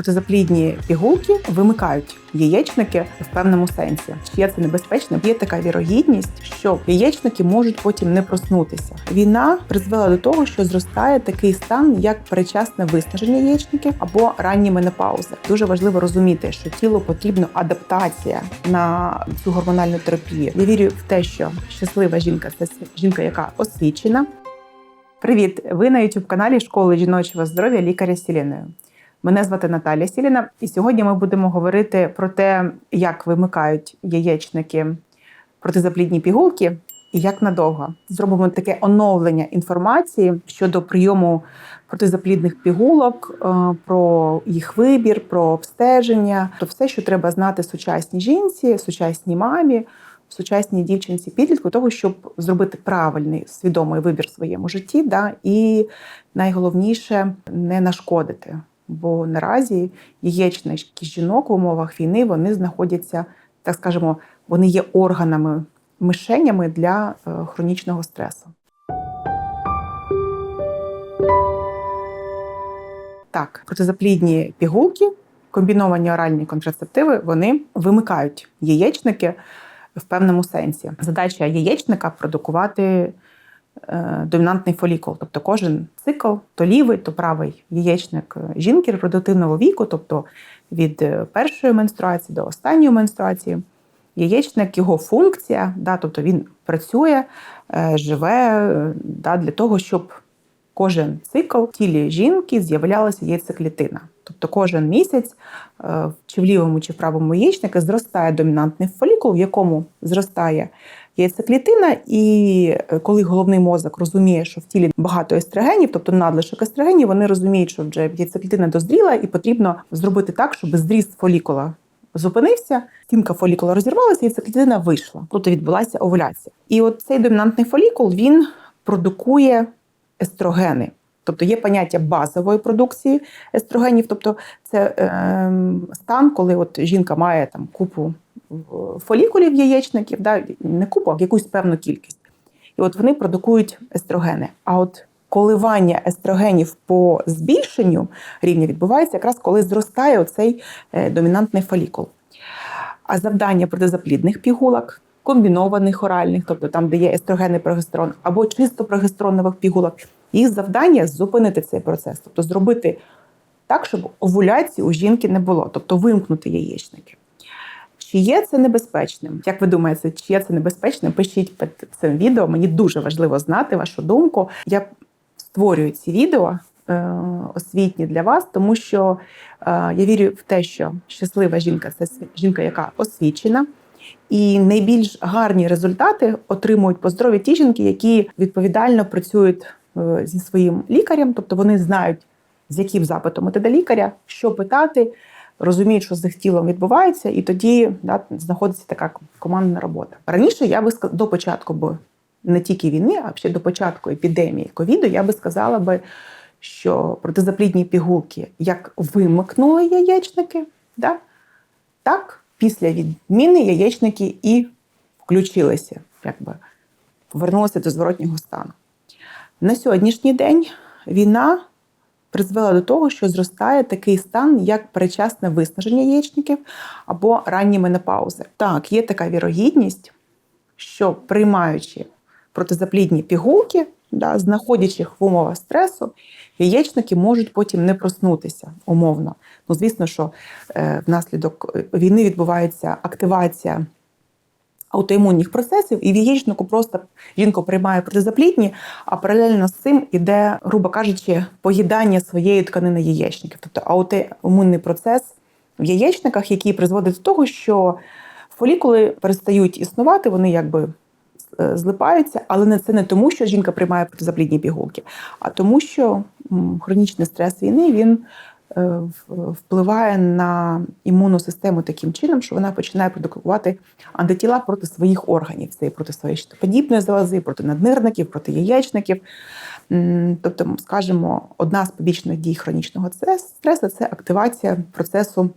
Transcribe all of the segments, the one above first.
протизаплідні пігулки вимикають яєчники в певному сенсі. Є це небезпечно? Є така вірогідність, що яєчники можуть потім не проснутися. Війна призвела до того, що зростає такий стан, як передчасне виснаження яєчників або ранні менопаузи. Дуже важливо розуміти, що тілу потрібна адаптація на цю гормональну терапію. Я вірю в те, що щаслива жінка це жінка, яка освічена. Привіт! Ви на youtube каналі Школи жіночого здоров'я лікаря Сіліною. Мене звати Наталя Сіліна, і сьогодні ми будемо говорити про те, як вимикають яєчники протизаплідні пігулки і як надовго. Зробимо таке оновлення інформації щодо прийому протизаплідних пігулок, е, про їх вибір, про обстеження, то все, що треба знати сучасній жінці, сучасній мамі. Сучасній дівчинці підлітку того, щоб зробити правильний свідомий вибір в своєму житті, да, і найголовніше не нашкодити бо наразі яєчники жінок в умовах війни вони знаходяться, так скажемо, вони є органами мишенями для е, хронічного стресу. Так, протизаплідні пігулки, комбіновані оральні контрацептиви, вони вимикають яєчники в певному сенсі. Задача яєчника продукувати домінантний фолікул. Тобто кожен цикл, то лівий, то правий яєчник жінки репродуктивного віку, тобто від е, першої менструації до останньої менструації. Яєчник, його функція, да, тобто він працює, е, живе да, для того, щоб кожен цикл в тілі жінки з'являлася яйцеклітина. Тобто кожен місяць чи в лівому, чи в правому яєчнику зростає домінантний фолікул, в якому зростає яйцеклітина, і е, коли головний мозок розуміє, що в тілі багато естрогенів, тобто надлишок естрогенів, вони розуміють, що вже яйцеклітина дозріла, і потрібно зробити так, щоб зріст фолікула зупинився, стінка фолікула розірвалася, яйцеклітина вийшла. Тобто відбулася овуляція. І от цей домінантний фолікул він продукує естрогени. Тобто є поняття базової продукції естрогенів, тобто це е, стан, коли от жінка має там купу фолікулів яєчників, да, не купу, а якусь певну кількість. І от вони продукують естрогени. А от коливання естрогенів по збільшенню рівня відбувається якраз коли зростає оцей е, домінантний фолікул. А завдання протизаплідних пігулок, комбінованих оральних, тобто там, де є естроген і прогестерон, або чисто прогестеронових пігулок, їх завдання зупинити цей процес, тобто зробити так, щоб овуляції у жінки не було, тобто вимкнути яєчники. Чи є це небезпечним? Як ви думаєте, чи є це небезпечним? Пишіть під цим відео. Мені дуже важливо знати вашу думку. Я створюю ці відео е, освітні для вас, тому що е, я вірю в те, що щаслива жінка це жінка, яка освічена. І найбільш гарні результати отримують по здоров'ю ті жінки, які відповідально працюють е, зі своїм лікарем, тобто вони знають, з яким запитом іти до лікаря, що питати, розуміють, що з їх тілом відбувається, і тоді да, знаходиться така командна робота. Раніше я би до початку, бо не тільки війни, а ще до початку епідемії ковіду, я би сказала би, що протизаплідні пігулки як вимикнули яєчники, да, так після відміни яєчники і включилися, якби повернулися до зворотнього стану. На сьогоднішній день війна призвела до того, що зростає такий стан, як перечасне виснаження яєчників або ранні менопаузи. Так, є така вірогідність, що приймаючи протизаплідні пігулки, да, знаходячи їх в умовах стресу, яєчники можуть потім не проснутися умовно. Ну, звісно, що е, внаслідок війни відбувається активація аутоімунних процесів, і в яєчнику просто жінка приймає протизаплідні, а паралельно з цим іде, грубо кажучи, поїдання своєї тканини яєчників, тобто аутоімунний процес в яєчниках, який призводить до того, що фолікули перестають існувати, вони якби. Е, злипаються, але не це не тому, що жінка приймає протизаплідні пігулки, а тому, що хронічний стрес війни він Е, впливає на імунну систему таким чином, що вона починає продукувати антитіла проти своїх органів, це і проти своєї щитоподібної залози, проти наднирників, проти яєчників. Тобто, скажімо, одна з побічних дій хронічного стресу це активація процесу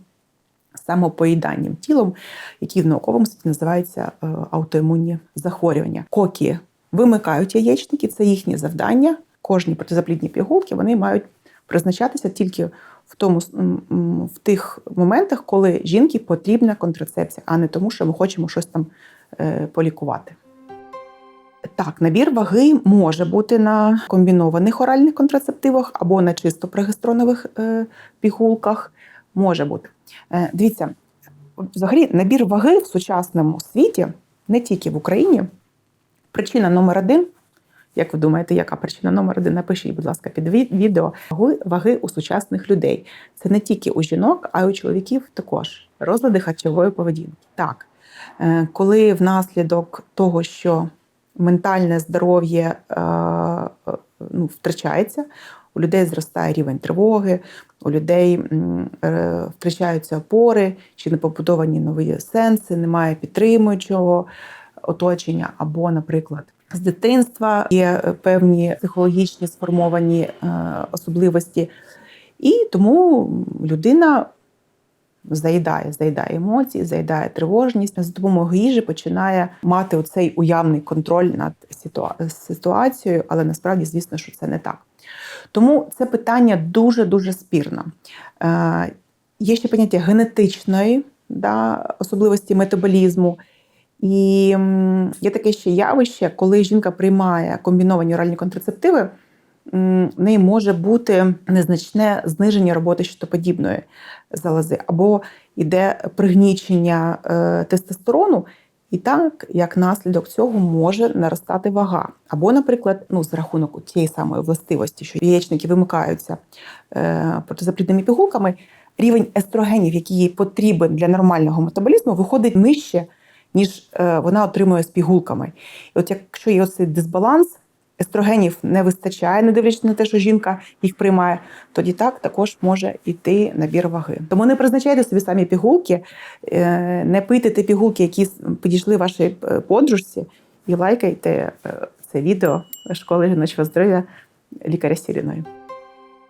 самопоїданням тілом, який в науковому світі називається е, аутоімунні захворювання. Кокі вимикають яєчники, це їхнє завдання. Кожні протизаплідні пігулки вони мають призначатися тільки в тому в тих моментах, коли жінці потрібна контрацепція, а не тому, що ми хочемо щось там е, полікувати. Так, набір ваги може бути на комбінованих оральних контрацептивах або на чисто прогестронових е, пігулках. Може бути. Е, дивіться, взагалі набір ваги в сучасному світі, не тільки в Україні. Причина номер один. Як ви думаєте, яка причина номер один? Напишіть, будь ласка, під відео ваги, у сучасних людей. Це не тільки у жінок, а й у чоловіків також. Розлади харчової поведінки. Так, е, коли внаслідок того, що ментальне здоров'я е, ну, втрачається, у людей зростає рівень тривоги, у людей е, втрачаються опори, чи не побудовані нові сенси, немає підтримуючого оточення, або, наприклад, з дитинства є е, певні психологічні сформовані е, особливості, і тому людина заїдає, заїдає емоції, заїдає тривожність. За допомогою їжі починає мати оцей уявний контроль над ситуацією, але насправді, звісно, що це не так. Тому це питання дуже дуже спірне. Е, є ще поняття генетичної да, особливості метаболізму. І є таке ще явище, коли жінка приймає комбіновані оральні контрацептиви, в неї може бути незначне зниження роботи щитоподібної залози, або йде пригнічення е, тестостерону, і так, як наслідок цього може наростати вага. Або, наприклад, ну, з рахунок тієї самої властивості, що яєчники вимикаються е, протизаплідними пігулками, рівень естрогенів, який їй потрібен для нормального метаболізму, виходить нижче, ніж е, вона отримує з пігулками. І от якщо є оцей дисбаланс, естрогенів не вистачає, не дивлячись на те, що жінка їх приймає, тоді так також може йти набір ваги. Тому не призначайте собі самі пігулки, е, не пийте ті пігулки, які підійшли вашій е, подружці, і лайкайте е, це відео школи жіночого здоров'я лікаря Сіріної.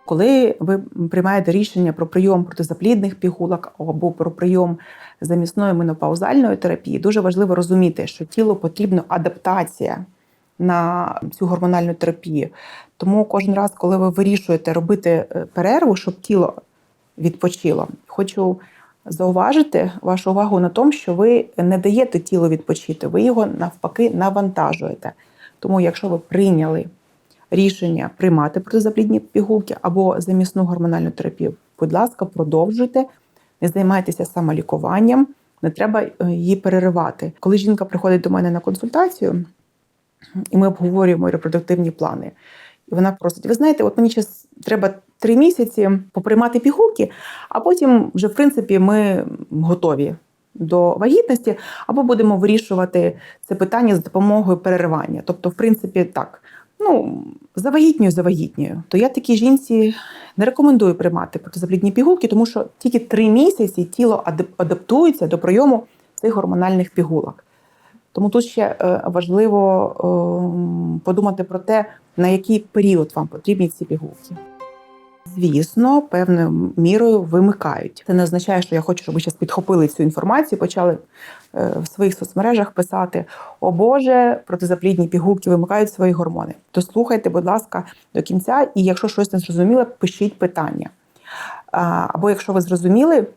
Коли ви приймаєте рішення про прийом протизаплідних пігулок або про прийом замісної менопаузальної терапії, дуже важливо розуміти, що тілу потрібна адаптація на цю гормональну терапію. Тому кожен раз, коли ви вирішуєте робити е, перерву, щоб тіло відпочило, хочу зауважити вашу увагу на тому, що ви не даєте тілу відпочити, ви його навпаки навантажуєте. Тому, якщо ви прийняли рішення приймати протизаплідні пігулки або замісну гормональну терапію, будь ласка, продовжуйте, не займайтеся самолікуванням, не треба е, її переривати. Коли жінка приходить до мене на консультацію, і ми обговорюємо репродуктивні плани. І вона просить: ви знаєте, от мені зараз треба три місяці поприймати пігулки, а потім вже, в принципі, ми готові до вагітності, або будемо вирішувати це питання за допомогою переривання. Тобто, в принципі, так. Ну, завагітнюю, завагітнюю, то я такій жінці не рекомендую приймати протизаплідні пігулки, тому що тільки три місяці тіло адаптується до прийому цих гормональних пігулок. Тому тут ще е, важливо е, подумати про те, на який період вам потрібні ці пігулки. Звісно, певною мірою вимикають. Це не означає, що я хочу, щоб ви зараз підхопили цю інформацію, почали е, в своїх соцмережах писати: О Боже, протизаплідні пігулки вимикають свої гормони. То слухайте, будь ласка, до кінця, і якщо щось не зрозуміло, пишіть питання. Або якщо ви зрозуміли,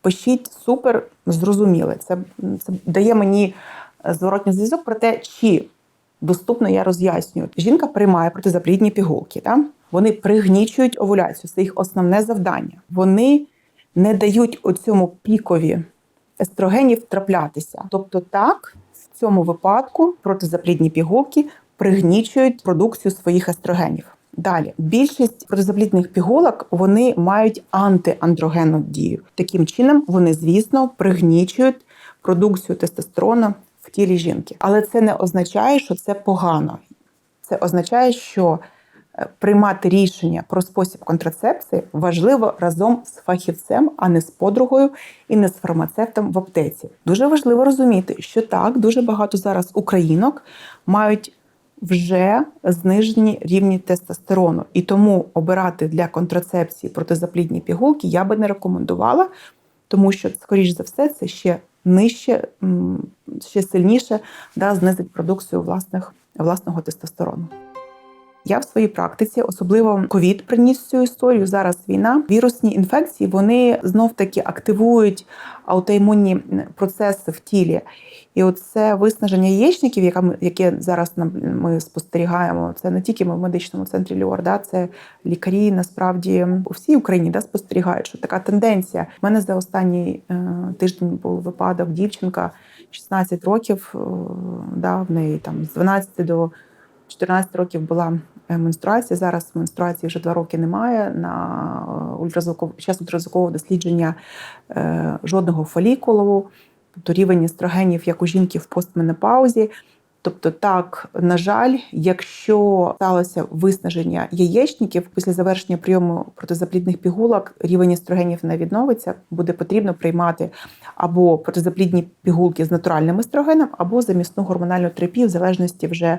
пишіть супер, зрозуміли. Це, це дає мені зворотній зв'язок про те, чи доступно я роз'яснюю. Жінка приймає протизаплідні пігулки. Так? Вони пригнічують овуляцію, це їх основне завдання. Вони не дають оцьому пікові естрогенів траплятися. Тобто, так, в цьому випадку протизаплідні пігулки пригнічують продукцію своїх естрогенів. Далі більшість протизаплідних пігулок вони мають антиандрогенну дію. Таким чином, вони, звісно, пригнічують продукцію тестостерону в тілі жінки. Але це не означає, що це погано. Це означає, що е, приймати рішення про спосіб контрацепції важливо разом з фахівцем, а не з подругою і не з фармацевтом в аптеці. Дуже важливо розуміти, що так дуже багато зараз українок мають вже знижені рівні тестостерону, і тому обирати для контрацепції протизаплідні пігулки я би не рекомендувала, тому що, скоріш за все, це ще нижче, ще сильніше да, знизить продукцію власних, власного тестостерону. Я в своїй практиці, особливо ковід приніс цю історію. Зараз війна. Вірусні інфекції вони знов таки активують аутоімунні процеси в тілі. І оце виснаження яєчників, яке яке зараз ми спостерігаємо, це не тільки ми в медичному центрі Льор, да, це лікарі насправді у всій Україні да, спостерігають, що така тенденція. У мене за останній е, тиждень був випадок дівчинка 16 років, е, да, в неї там з 12 до 14 років була е, менструація. Зараз менструації вже два роки немає. На ультразвуково час ультразвукового дослідження е, жодного фолікулу, тобто рівень естрогенів, як у жінки в постменопаузі. Тобто, так, на жаль, якщо сталося виснаження яєчників після завершення прийому протизаплідних пігулок, рівень естрогенів не відновиться, буде потрібно приймати або протизаплідні пігулки з натуральним естрогеном, або замісну гормональну терапію, в залежності вже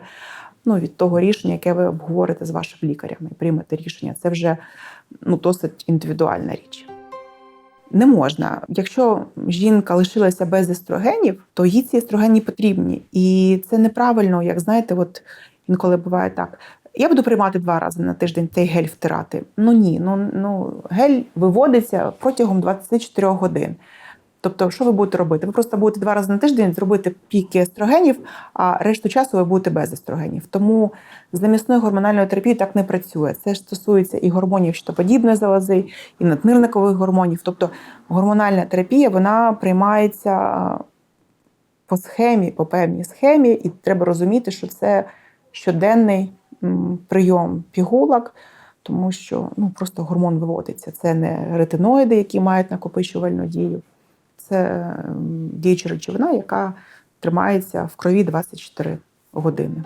ну, від того рішення, яке ви обговорите з вашим лікарем і приймете рішення. Це вже ну, досить індивідуальна річ. Не можна. Якщо жінка лишилася без естрогенів, то їй ці естрогені потрібні. І це неправильно, як знаєте, от інколи буває так. Я буду приймати два рази на тиждень цей гель втирати. Ну ні, ну ну гель виводиться протягом 24 годин. Тобто, що ви будете робити? Ви просто будете два рази на тиждень зробити піки естрогенів, а решту часу ви будете без естрогенів. Тому замісною гормональною терапією так не працює. Це ж стосується і гормонів щитоподібної залози, і наднирникових гормонів. Тобто гормональна терапія вона приймається по схемі, по певній схемі, і треба розуміти, що це щоденний прийом пігулок. Тому що ну просто гормон виводиться. Це не ретиноїди, які мають накопичувальну дію це діюча речовина, яка тримається в крові 24 години.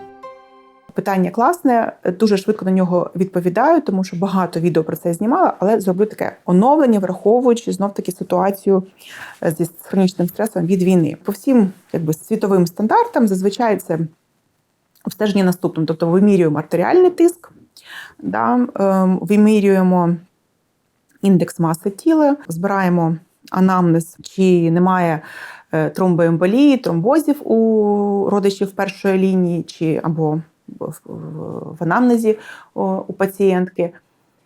Питання класне, дуже швидко на нього відповідаю, тому що багато відео про це знімала, але зроблю таке оновлення, враховуючи знов таки ситуацію е, зі хронічним стресом від війни. По всім якби світовим стандартам зазвичай це обстеження наступним. Тобто вимірюємо артеріальний тиск, да, ем, вимірюємо індекс маси тіла, збираємо анамнез, чи немає е, тромбоемболії, тромбозів у родичів першої лінії, чи або в анамнезі у пацієнтки.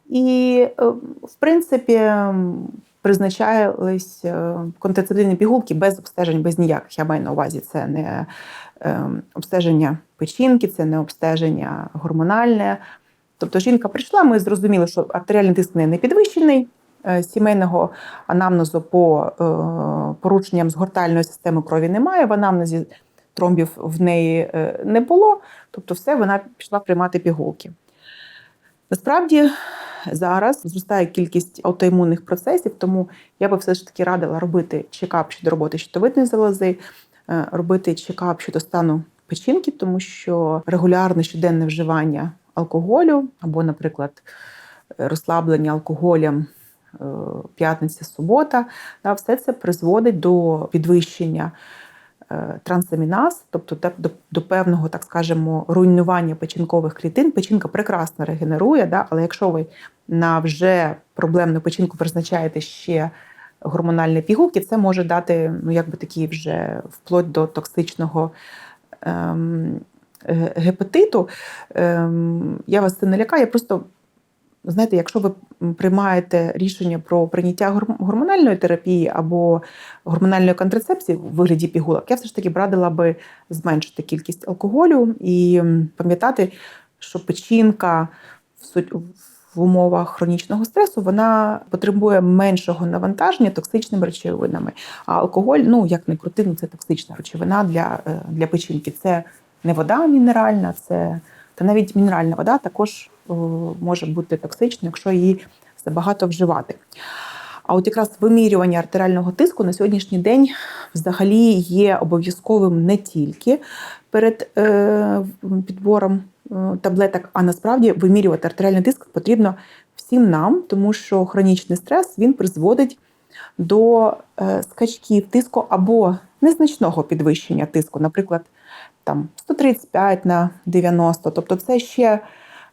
І, е, в принципі, призначались е, контрацептивні пігулки без обстежень, без ніяких. Я маю на увазі це не обстеження печінки, це не обстеження гормональне. Тобто жінка прийшла, ми зрозуміли, що артеріальний тиск не підвищений. Е, сімейного анамнезу по е, порушенням згортальної системи крові немає. В анамнезі тромбів в неї е, не було, тобто, все вона пішла приймати пігулки. Насправді зараз зростає кількість аутоімунних процесів, тому я би все ж таки радила робити чекап щодо роботи щитовидної залози, робити чекап щодо стану печінки, тому що регулярне щоденне вживання алкоголю або, наприклад, розслаблення алкоголем п'ятниця, субота, да, все це призводить до підвищення е, трансаміназ, тобто до, до певного, так скажемо, руйнування печінкових клітин. Печінка прекрасно регенерує, да, але якщо ви на вже проблемну печінку призначаєте ще гормональні пігулки, це може дати ну, якби такі вже вплоть до токсичного. Ем, Гепатиту, ем, я вас це не лякаю, я просто знаєте, якщо ви приймаєте рішення про прийняття гормональної терапії або гормональної контрацепції в вигляді пігулок, я все ж таки б би зменшити кількість алкоголю і пам'ятати, що печінка в умовах хронічного стресу вона потребує меншого навантаження токсичними речовинами. А алкоголь, ну як не крути, ну це токсична речовина для, е, для печінки. Це не вода мінеральна, це та навіть мінеральна вода також може бути токсичною, якщо її забагато вживати. А от якраз вимірювання артеріального тиску на сьогоднішній день взагалі є обов'язковим не тільки перед е, підбором е, таблеток, а насправді вимірювати артеріальний тиск потрібно всім нам, тому що хронічний стрес він призводить до е, скачків тиску або незначного підвищення тиску, наприклад, там 135 на 90. Тобто, це ще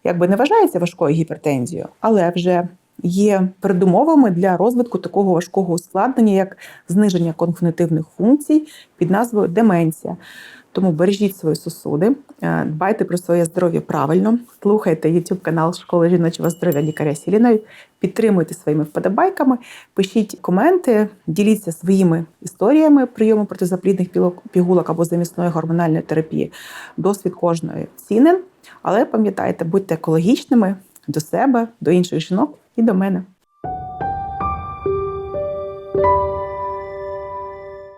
якби не вважається важкою гіпертензією, але вже є передумовами для розвитку такого важкого ускладнення, як зниження когнитивних функцій під назвою деменція. Тому бережіть свої сосуди, е, дбайте про своє здоров'я правильно, слухайте YouTube канал Школи жіночого здоров'я лікаря Сіліної, підтримуйте своїми вподобайками, пишіть коменти, діліться своїми історіями прийому протизаплідних пігулок або замісної гормональної терапії. Досвід кожної цінен. Але пам'ятайте, будьте екологічними до себе, до інших жінок і до мене.